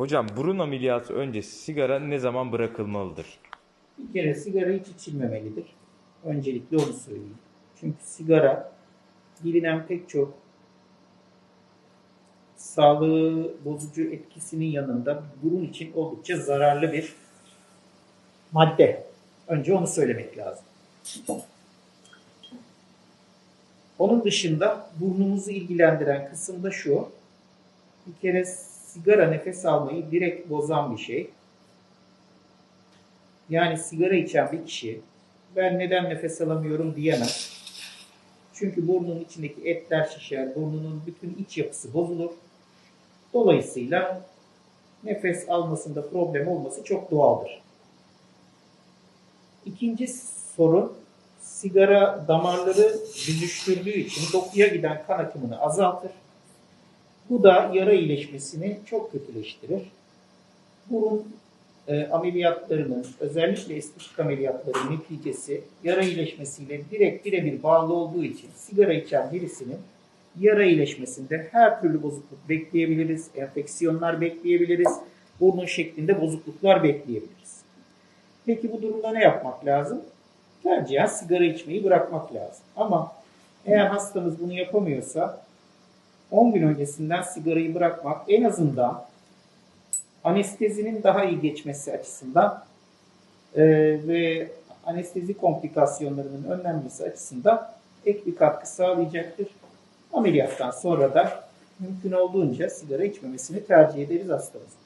Hocam burun ameliyatı öncesi sigara ne zaman bırakılmalıdır? Bir kere sigara hiç içilmemelidir. Öncelikle onu söyleyeyim. Çünkü sigara bilinen pek çok sağlığı bozucu etkisinin yanında burun için oldukça zararlı bir madde. Önce onu söylemek lazım. Onun dışında burnumuzu ilgilendiren kısım da şu. Bir kere sigara nefes almayı direkt bozan bir şey. Yani sigara içen bir kişi ben neden nefes alamıyorum diyemez. Çünkü burnunun içindeki etler şişer, burnunun bütün iç yapısı bozulur. Dolayısıyla nefes almasında problem olması çok doğaldır. İkinci sorun sigara damarları büzüştürdüğü için dokuya giden kan akımını azaltır. Bu da yara iyileşmesini çok kötüleştirir. Burun e, ameliyatlarının, özellikle estetik ameliyatların neticesi yara iyileşmesiyle direkt birebir bağlı olduğu için sigara içen birisinin yara iyileşmesinde her türlü bozukluk bekleyebiliriz, enfeksiyonlar bekleyebiliriz, burnun şeklinde bozukluklar bekleyebiliriz. Peki bu durumda ne yapmak lazım? Tercihen sigara içmeyi bırakmak lazım. Ama eğer hastamız bunu yapamıyorsa 10 gün öncesinden sigarayı bırakmak en azından anestezinin daha iyi geçmesi açısından e, ve anestezi komplikasyonlarının önlenmesi açısından ek bir katkı sağlayacaktır. Ameliyattan sonra da mümkün olduğunca sigara içmemesini tercih ederiz hastamızın.